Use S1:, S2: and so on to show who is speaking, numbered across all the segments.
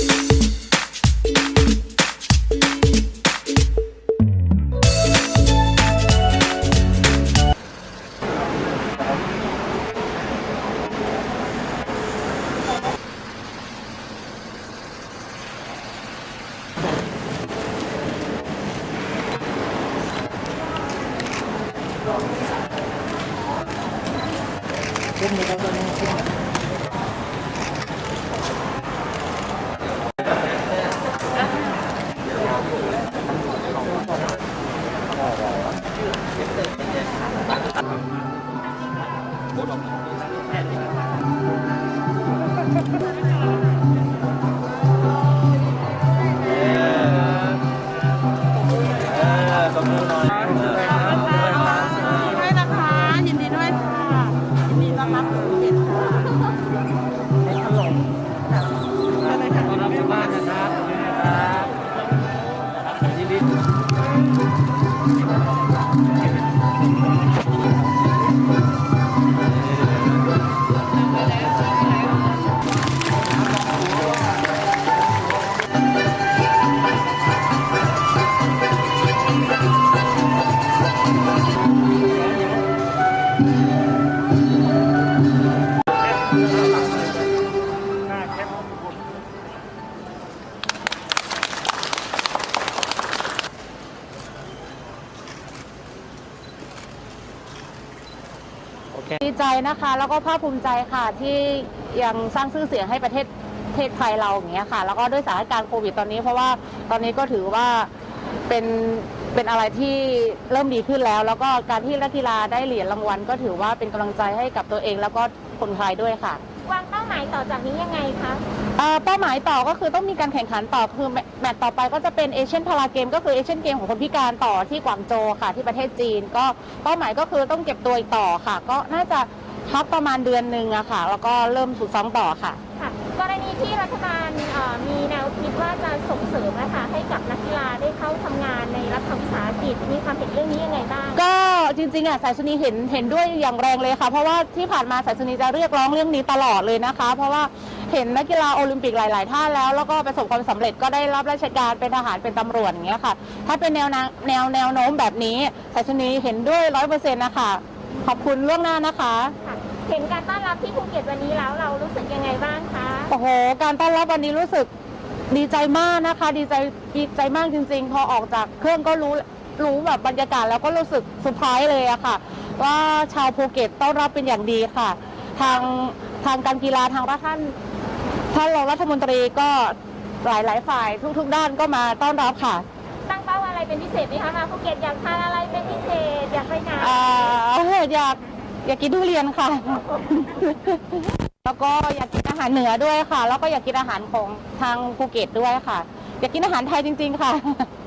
S1: ด้ วย ดีใจ
S2: นะคะ แล้วก็ภาคภูมิใจค่ะที่ยังสร้างชื่อเสียงให้ประเทศประเทศไทยเราอย่างเงี้ยค่ะ แล้วก็ด้วยสถานการณ์โควิดตอนนี้เพราะว่าตอนนี้ก็ถือว่าเป็นเป็นอะไรที่เริ่มดีขึ้นแล้ว แล้วก็การที่นักกีฬาได้เหรียญรางวัล ก็ถือว่าเป็นกำลังใจให้กับตัวเอง แล้วก็คนไทยด้วยค่ะ
S3: วางเป้า หมายต่อจากนี้ยังไงคะ
S2: เอ่อเป้าหมายต่อก็คือต้องมีการแข่งขันต่อคือแมแมตช์ต่อไปก็จะเป็นเอเชียนพาราเกมก็คือเอเชียนเกมของคนพิการต่อที่กวางโจวค่ะที่ประเทศจีน ก็เป้าหมายก็คือต้องเก็บตัวอีกต่อค่ะ ก็น่าจะพักประมาณเดือนหนึ่งอะค่ะ แล้วก็เริ่มฝึกซ้อมต่อค่ะ
S3: ค่ะกรณีที่รัฐบาลเอ่อมีแนวคิดว่าจะส่งเสริมนะคะให้กับนักกีฬาได้เข้าทำงานในรัฐวิสาหกิจมีความเห็นเรื่องนี้ยังไงบ้าง
S2: ก็ จริงๆอะสายสุนีเห็นเห็นด้วยอย่างแรงเลยค่ะ เพราะว่าที่ผ่านมาสายสุนีจะเรียกร้องเรื่องนี้ตลอดเลยนะคะ เพราะว่าเห็นนักกีฬาโอลิมปิกหลาย ๆ ท่านแล้ว แล้วก็ประสบความสำเร็จก็ได้รับราชการเป็นทหารเป็นตำรวจอย่างเงี้ยค่ะ ถ้าเป็นแนวนาแนวแนวโน้มแบบนี้สายสุนีเห็นด้วยร้อยเปอร์เซ็นต์นะคะขอบคุณล่วงหน้านะคะ
S3: ค่ะเห็นการต้อนรับที่ภูเก็ตวันนี้แล้วเรารู้สึกยังไงบ้างคะ
S2: โอ้โห การต้อนรับวันนี้รู้สึกดีใจมากนะคะ ดีใจดีใจมากจริง ๆ พอออกจากเครื่องก็รู้ รู้แบบบรรยากาศแล้วก็รู้สึกเซอร์ไพรส์เลยอะค่ะ ว่าชาวภูเก็ตต้อนรับเป็นอย่างดีค่ะ ทางทางการกีฬาทางรัฐท่านท่านรองรัฐมนตรีก็หลายหลายๆฝ่ายทุก ๆ ด้านก็มาต้อนรับค่ะ
S3: ตั้งเป้าอะไรเป็นพิเศษไหมคะมาภูเก็ตอยากทานอะไรเป็นพิเศษอยากไปไหน
S2: อ่าอยากอยากกินทุเรียนค่ะ แล้วก็อยากกินอาหารเหนือด้วยค่ะ แล้วก็อยากกินอาหารของทางภูเก็ตด้วยค่ะ อยากกินอาหารไทยจริง ๆ ค่ะ
S3: มีค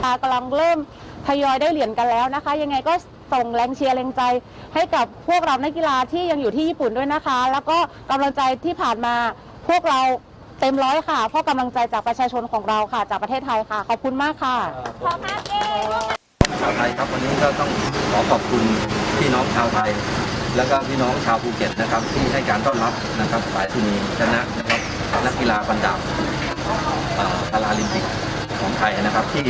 S3: ำถา
S2: กำลังเริ่มทยอยได้เหรียญกันแล้วนะคะ ยังไงก็ส่งแรงเชียร์แรงใจให้กับพวกเรานักกีฬาที่ยังอยู่ที่ญี่ปุ่นด้วยนะคะ แล้วก็กำลังใจที่ผ่านมาพวกเราเต็มร้อยค่ะเพราะกำลังใจจากประชาชนของเราค่ะ จากประเทศไทยค่ะ ขอบคุณมากค่ะ
S3: ขอภาพเก้ร่วม
S4: ชาวไทยครับวันนี้ก็ต้องขอขอบคุณพี่น้องชาวไทย แล้วก็พี่น้องชาวภูเก็ตนะครับ ที่ให้การต้อนรับนะครับสายสุนีชนะนะครับนักกีฬาบันดาบอ่าพาราลิมปิก ของไทยนะครับ ที่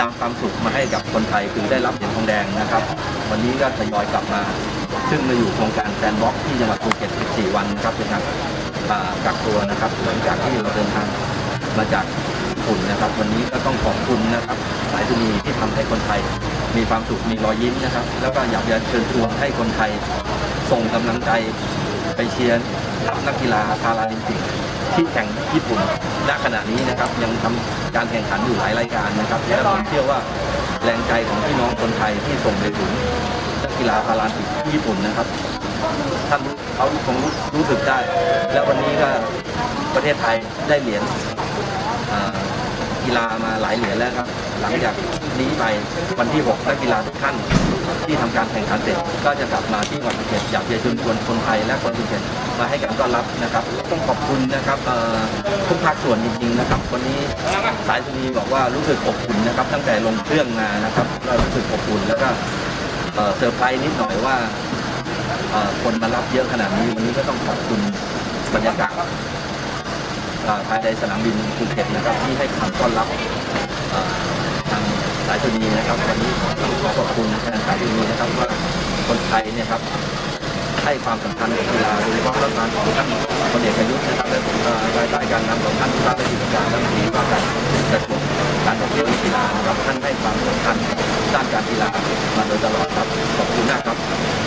S4: นำความสุขมาให้กับคนไทยคือได้รับเหรียญทองแดงนะครับ วันนี้ก็ทยอยกลับมา ซึ่งมาอยู่โครงการแซนบ็อกที่จังหวัดภูเก็ต 14 วันนะครับเป็นการอ่ากักตัวนะครับหลังจากที่เราเดินทางมาจากญี่ปุ่นนะครับวันนี้ก็ต้องขอบคุณนะครับสายสุนีที่ทำให้คนไทย มีความสุขมีรอยยิ้มนะครับ แล้วก็อยากจะเชิญชวนให้คนไทยส่งกำลังใจไปเชียร์นักกีฬาพาราลิมปิก ที่แข่งญี่ปุ่นณขณะนี้นะครับยังทำการแข่งขันอยู่หลายรายการนะครับและผมเชื่อว่าแรงใจของพี่น้องคนไทยที่ส่งไปถึงนักกีฬาพาราลิมปิกที่ญี่ปุ่นนะครับ ท่านเขาคงรู้สึกได้ แล้ววันนี้ก็ประเทศไทยได้เหรียญกีฬามาหลายเหรียญแล้วครับ หลังจากนี้ไปวันที่ 6 นักกีฬาทุกท่าน ที่ทำการแข่งขันเสร็จก็จะกลับมาที่วัดภูเก็ตอยากจะเชิญชวนคนไทยและคนภูเก็ตมาให้การต้อนรับนะครับต้องขอบคุณนะครับทุกภาคส่วนจริงๆนะครับวันนี้สายสุนีบอกว่ารู้สึกอบอุ่นนะครับ ตั้งแต่ลงเครื่องมานะครับก็รู้สึกอบอุ่นแล้วก็เซอร์ไพรส์นิดหน่อยว่าคนมารับเยอะขนาดนี้วันนี้ก็ต้องขอบคุณบรรยากาศภายในสนามบินภูเก็ตนะครับที่ให้การต้อนรับ สายสุนีนะครับ วันนี้ต้องขอขอบคุณทางสายชนีนะครับว่าคนไทยเนี่ยครับให้ความสำคัญกับกีฬาโดยเฉพาะรัฐบาลของท่านพลเอกประยุทธ์นะครับและรายได้การนำของท่านผู้ว่าราชการรัฐมีว่าการกระทรวงการท่องเที่ยวและกีฬานะครับท่านให้ความสำคัญด้านการกีฬามาโดยตลอดครับขอบคุณมากครับ